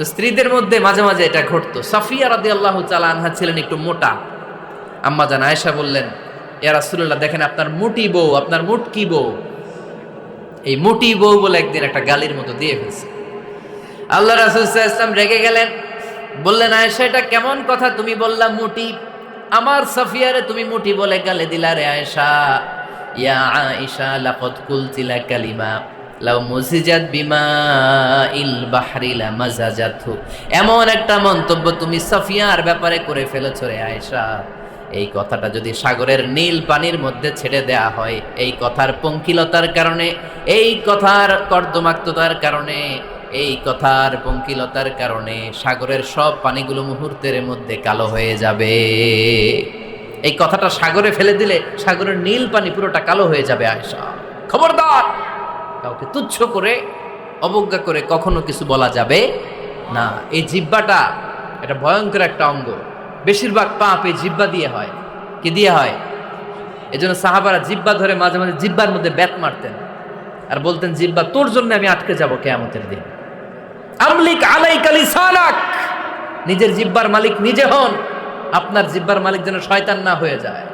তো স্ত্রীদের মধ্যে মাঝে মাঝে এটা ঘটতো। সাফিয়া রাদি আল্লাহ আনহা ছিলেন একটু মোটা। আম্মা জান আয়েশা বললেন, ইয়া রাসূলুল্লাহ, দেখেন আপনার মুটি বউ, আপনার মুটকি বউ। এই মুটি বউ বলে একদিন একটা গালির মতো দিয়ে ফেলছে। আল্লাহ রাসূল সাল্লাল্লাহু আলাইহি ওয়াসাল্লাম রেগে গেলেন, বললেন, আয়েশা, এটা কেমন কথা তুমি বললা মুটি? আমার সাফিয়ারে তুমি মুটি বলে গালে দিলা রে আয়েশা। ইয়া আয়েশা, লাকাদ কুলতিলা কালিমা। লাউ মুজিজাত বিমা ইল বাহরি লা মাজাজাতহু এমন একটা মন্তব্য তুমি সাফিয়ার ব্যাপারে করে ফেলেছো রে আয়েশা। এই কথাটা যদি সাগরের নীল পানির মধ্যে ছেড়ে দেয়া হয়, এই কথার পঙ্কিলতার কারণে, এই কথার কর্দমাক্ততার কারণে, এই কথার পঙ্কিলতার কারণে সাগরের সব পানিগুলো মুহূর্তের মধ্যে কালো হয়ে যাবে। এই কথাটা সাগরে ফেলে দিলে সাগরের নীল পানি পুরোটা কালো হয়ে যাবে আয়সা খবরদার! কাউকে তুচ্ছ করে, অবজ্ঞা করে কখনো কিছু বলা যাবে না। এই জিব্বাটা এটা ভয়ঙ্কর একটা অঙ্গ। বেশিরভাগ পাপ এই জিব্বা দিয়ে হয়। কি দিয়ে হয়? এজন্য সাহাবারা জিব্বা ধরে মাঝে মাঝে জিব্বার মধ্যে ব্যাত মারতেন আর বলতেন জিব্বা তোর জন্য আমি আটকে যাব কেয়ামতের দিন। আমলিক আলাই কালি সালাক নিজের জিব্বার মালিক নিজে হন। আপনার জিব্বার মালিক যেন শয়তান না হয়ে যায়।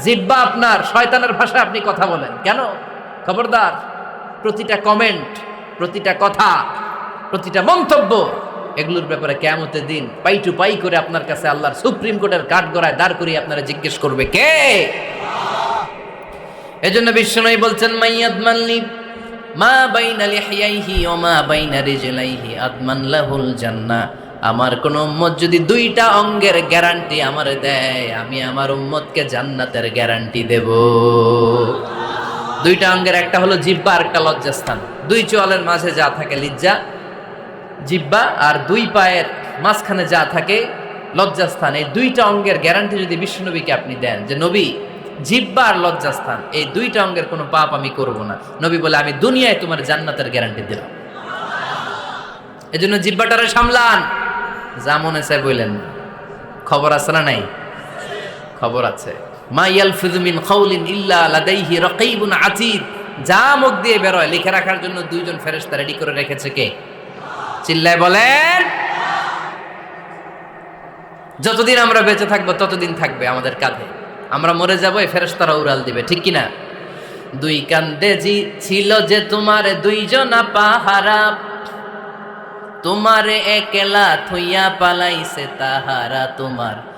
জিব্বা আপনার, শয়তানের ভাষায় আপনি কথা বলেন। কেন? খবরদার। প্রতিটা কমেন্ট প্রতিটা কথা, প্রতিটা মন্তব্য, এগুলোর ব্যাপারে কেমতের দিন পাই টু পাই করে আপনার কাছে আল্লাহর সুপ্রিম কোর্টের কাঠ গড়ায় দাঁড় করিয়ে আপনারা জিজ্ঞেস করবে কে? এজন্য বিশ্বনয় বলছেন মাইয়াদ মাল্লি মা বাইনা লিহিয়াইহি ও মা বাইনা রিজলাইহি, আদমান লাহুল জান্নাহ। আমার কোন উম্মত যদি দুইটা অঙ্গের গ্যারান্টি আমারে দেয়, আমি আমার উম্মতকে জান্নাতের গ্যারান্টি দেব। দুইটা অঙ্গের একটা হলো জিব্বা আর একটা লজ্জাস্থান। দুই চোয়ালের মাঝে যা থাকে লিজ্জা জিব্বা আর দুই পায়ের মাঝখানে যা থাকে লজ্জাস্থান। এই দুইটা অঙ্গের গ্যারান্টি যদি বিশ্বনবীকে আপনি দেন যে, নবী জিব্বা আর লজ্জাস্থান, এই দুইটা অঙ্গের কোনো পাপ আমি করব না। নবী বলে, আমি দুনিয়ায় তোমার জান্নাতের গ্যারান্টি দিলাম। এই জন্য জিব্বাটারে সামলান। যা মনে চায় বললেন খবর আছে না নাই? খবর আছে। যা মুখ দিয়ে বেরোয়, লিখে রাখার জন্য দুইজন ফেরেশতা রেডি করে রেখেছে কে? চিল্লায় বলেন। যতদিন আমরা বেঁচে থাকব, ততদিন থাকবে আমাদের কাঁধে। আমরা মরে যাব, এই ফেরেশতারা উড়াল দিবে, ঠিক কিনা? দুই কান্দে জি ছিল যে তোমার দুইজনা পাহারা। তোমারে একলা থইয়া পালাইছে তাহারা তোমার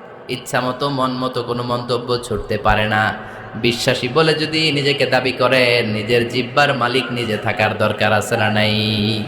ইচ্ছা মতো, মন মতো কোনো মন্তব্য ছুটতে পারে না। বিশ্বাসী বলে যদি নিজেকে দাবি করে, নিজের জিব্বার মালিক নিজে থাকার দরকার আছে না নাই?